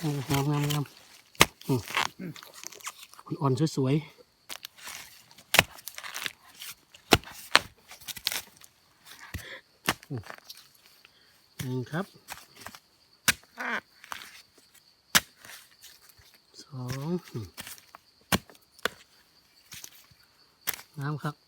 งามงามงามอ่อนสวยๆหนึ่งครับสองอืมงามครับ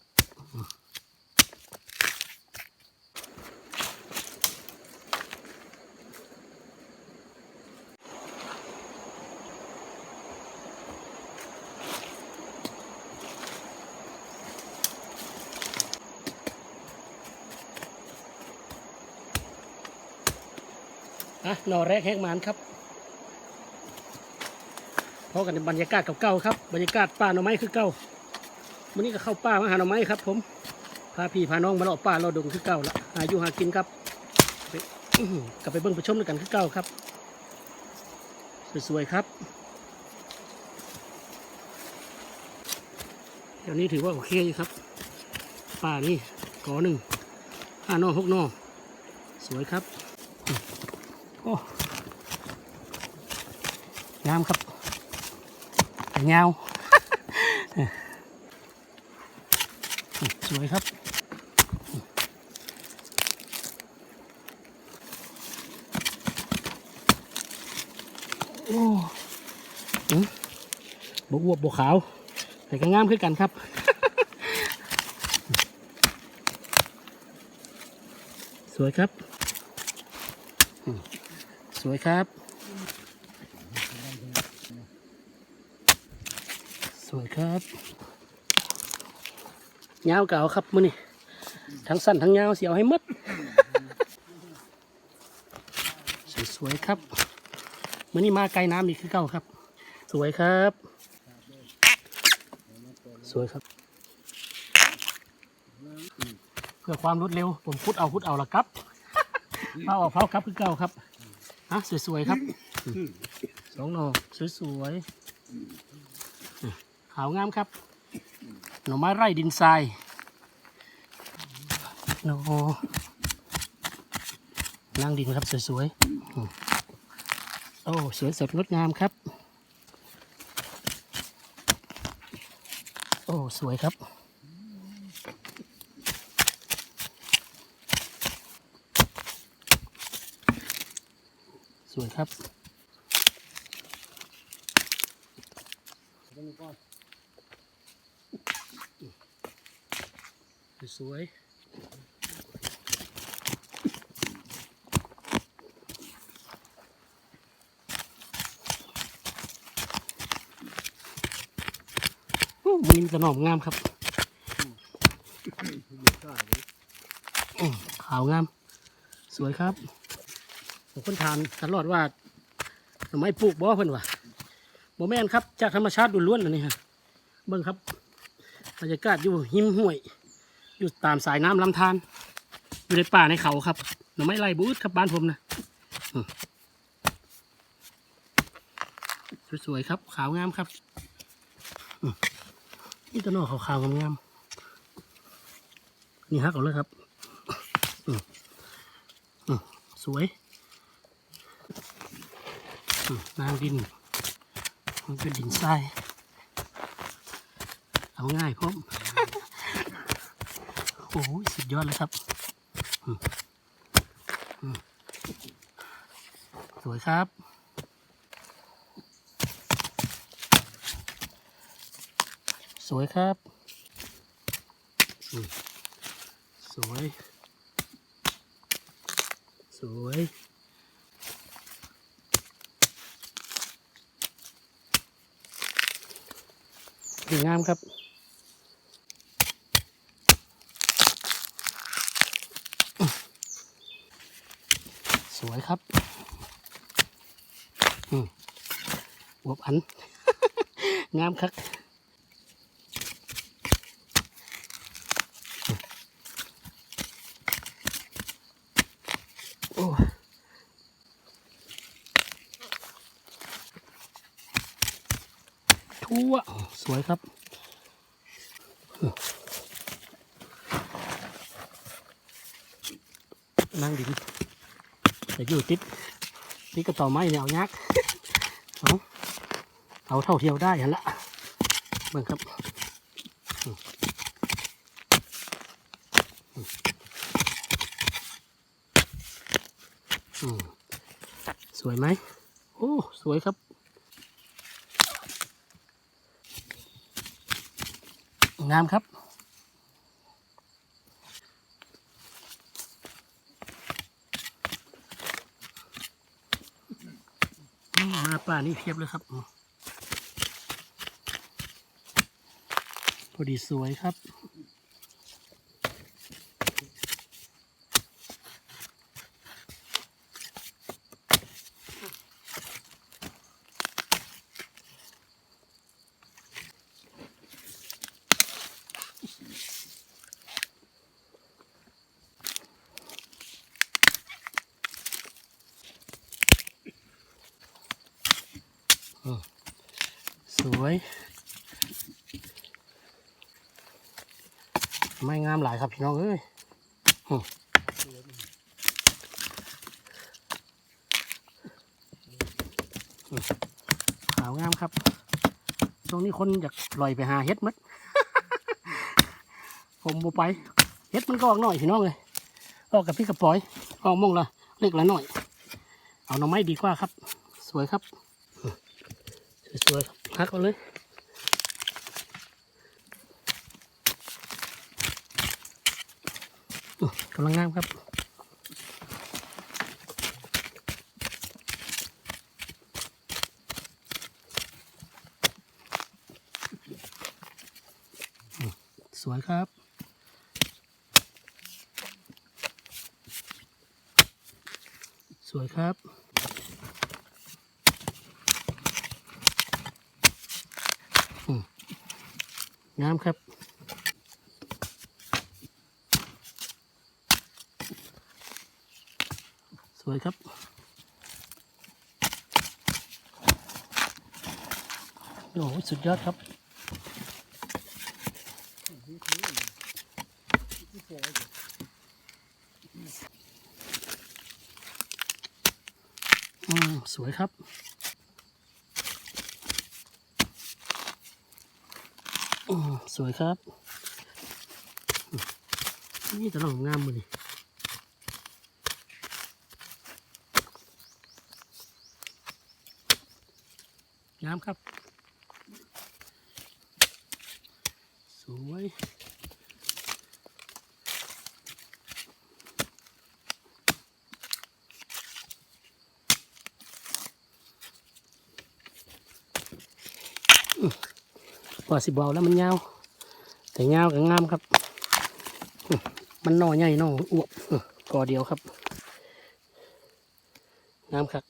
อะหน่อแรกแห้งหมานครับพอกันในบรรยากาศเก่าๆครับ บรรยากาศป่าหน่อไม้คือเก่าวันนี้ก็เข้าป่ามาหาหน่อไม้ครับ ผมพาพี่พาน้องมาเลาะป่าเราะดงคือเก่าละหาอยู่หากินครับกลับไปเบิ่งไปชมด้วยกันคือเก่าครับสวยๆครับเดี๋ยวนี้ถือว่าโอเคอยู่ครับ ป่านี่กอหนึ่งห้านอหกนอสวยครับ โอ้งามครับแต่เงาสวยครับโอ้บกวบบกขาว แต่ก็งามขึ้นกันครับสวยครับ สวยครับ สวยครับยาวเก่าครับมือนี่ทั้งสั้นทั้งยาวเสียวให้หมดสวยๆครับมือนี่มาไกลน้ำนี่คือเก่าครับ สวยครับ สวยครับ เพื่อความรวดเร็ว ผมพุดเอาพุดเอาละครับเผาเอาเผาครับคือเก่าครับ อะสวยๆครับสองหน่อสวยๆขาวงามครับ หน่อไม้ไร่ดินทรายหน่อนางดินครับสวยๆอืมโอ้สวยสดงดงามครับ โอ้สวยครับ สวย ครับสวยมันมีกระหน่อมงามครับขาวงาม สวยครับ ผมคนทานตลอดว่าหน่อไม้ปลูกบ่เพิ่นว่าบ่แม่นครับ จากธรรมชาติล้วนๆเลยนี่ฮะเบิ่งครับบรรยากาศอยู่หิมห้วย อยู่ตามสายน้ำลำธารอยู่ในป่าในเขาครับหน่อไม้ไร่บูดครับบ้านผมนะสวยๆครับ ขาวงามครับนี่ตัวหนอขาวๆงามๆนี่ฮักเอาเลยครับอืมอืมสวย นางดิน มันเป็นดินทรายเอาง่ายพร้อมโอ้โหสุดยอดเลยครับสวยครับสวยครับ สวย สวย สวยงามครับสวยครับอืมอวบอัน งามครับโอ้ทั่วสวยครับ นั่งดินแต่อยู่ติดติดกระต่อไม้เนี่ยเอายักเอาเอาเท่าเทียวได้หันละเบิ่งครับอืมอืมอืมสวยไหมโอ้ สวยครับ งามครับ มาป่านี่เพียบเลยครับ พอดีสวยครับ สวย ไม่งามหลายครับพี่น้องเอ้ยอืมอืมขาวงามครับ ตรงนี้คนอยากลอยไปหาเฮ็ดมัด ผมบไป เฮ็ดมันก็ออกหน่อยพี่น้องเลยออกกับพี่กระป๋อยออกมองละเล็กละหน่อย เอาหน่อไม้ดีกว่าครับ สวยครับอืม สวยๆครับพักเอาเลยกำลังงามครับสวยครับสวยครับ งามครับสวยครับ โอ้โหสุดยอดครับ อืม สวยครับ อืม สวยครับ นี่ตลองงามมือนี่งามครับ สวย ก ว่าสิบเบาแล้วมันยาว แต่ยาวกับงามครับ มันน่อใหญ่น่ออวบอื้อกอเดียวครับงามครับ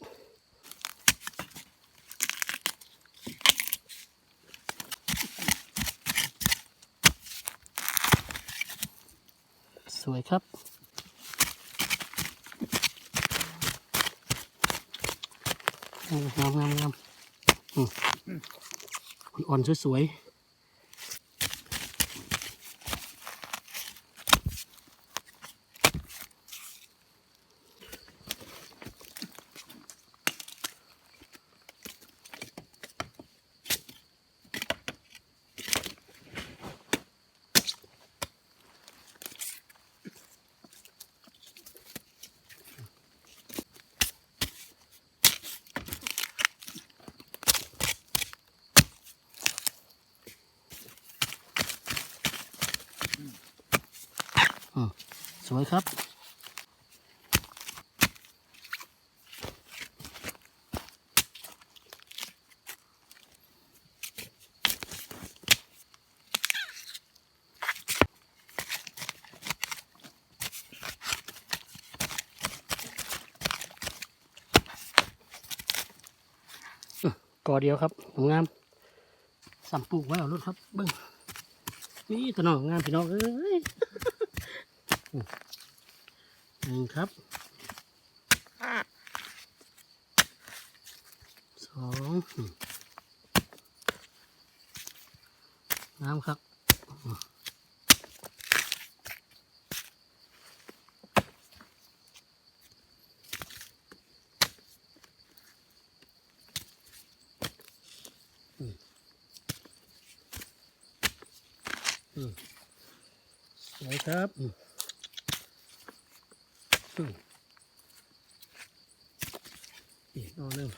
สวยครับงามงามงามอ่อนสวยๆ สวยครับกอเดียวครับงามสัมปลูกไว้เอารถครับเบิ้งนี่ตัวน้องงามพี่น้องเอ้ย หนึ่งครับสองน้ำครับสวยครับ พึ่งอีกนอหนึง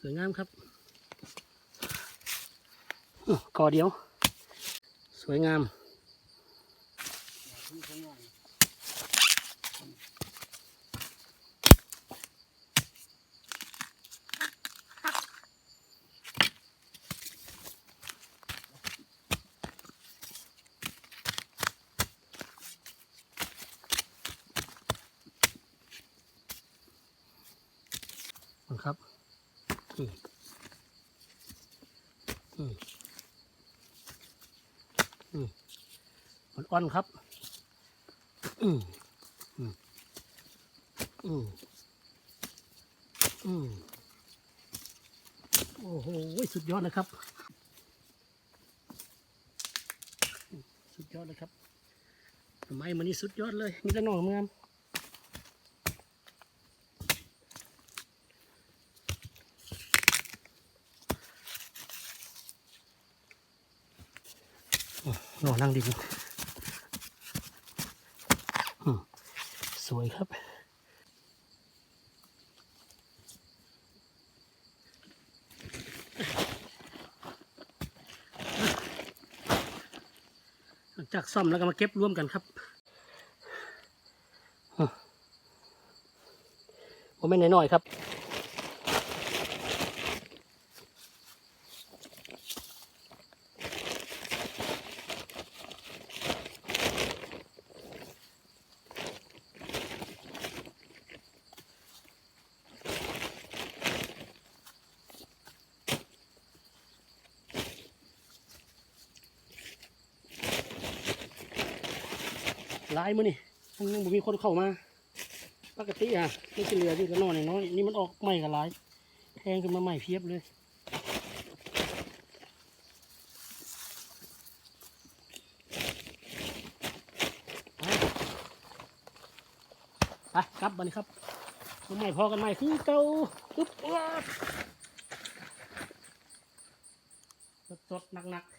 สวยงามครับกอเดียว สวยงาม ครับอืมอืมอืมอ่อนครับ อืมอืมอืมอืมโอ้โหสุดยอดเลยครับ สุดยอดเลยครับทำไมมันนี่สุดยอดเลย มีแต่หน่อเมืองหน่อ นั่งดินอืมสวยครับ หลังจากซ่อมแล้วก็มาเก็บร่วมกันครับผมไม่นน้อยๆครับ หลายมือนี่มันยังบ่มีคนเข้ามาปกติอะไม่ใช่เหลือที่ก็นอนน้อยนี่มันออกใหม่กับหลายแทงขึ้นมาใหม่เพียบเลยไปกลับบันนี้ครับมาใหม่พอกันใหม่คือเก่าปุ๊บว้าสดๆหนักๆ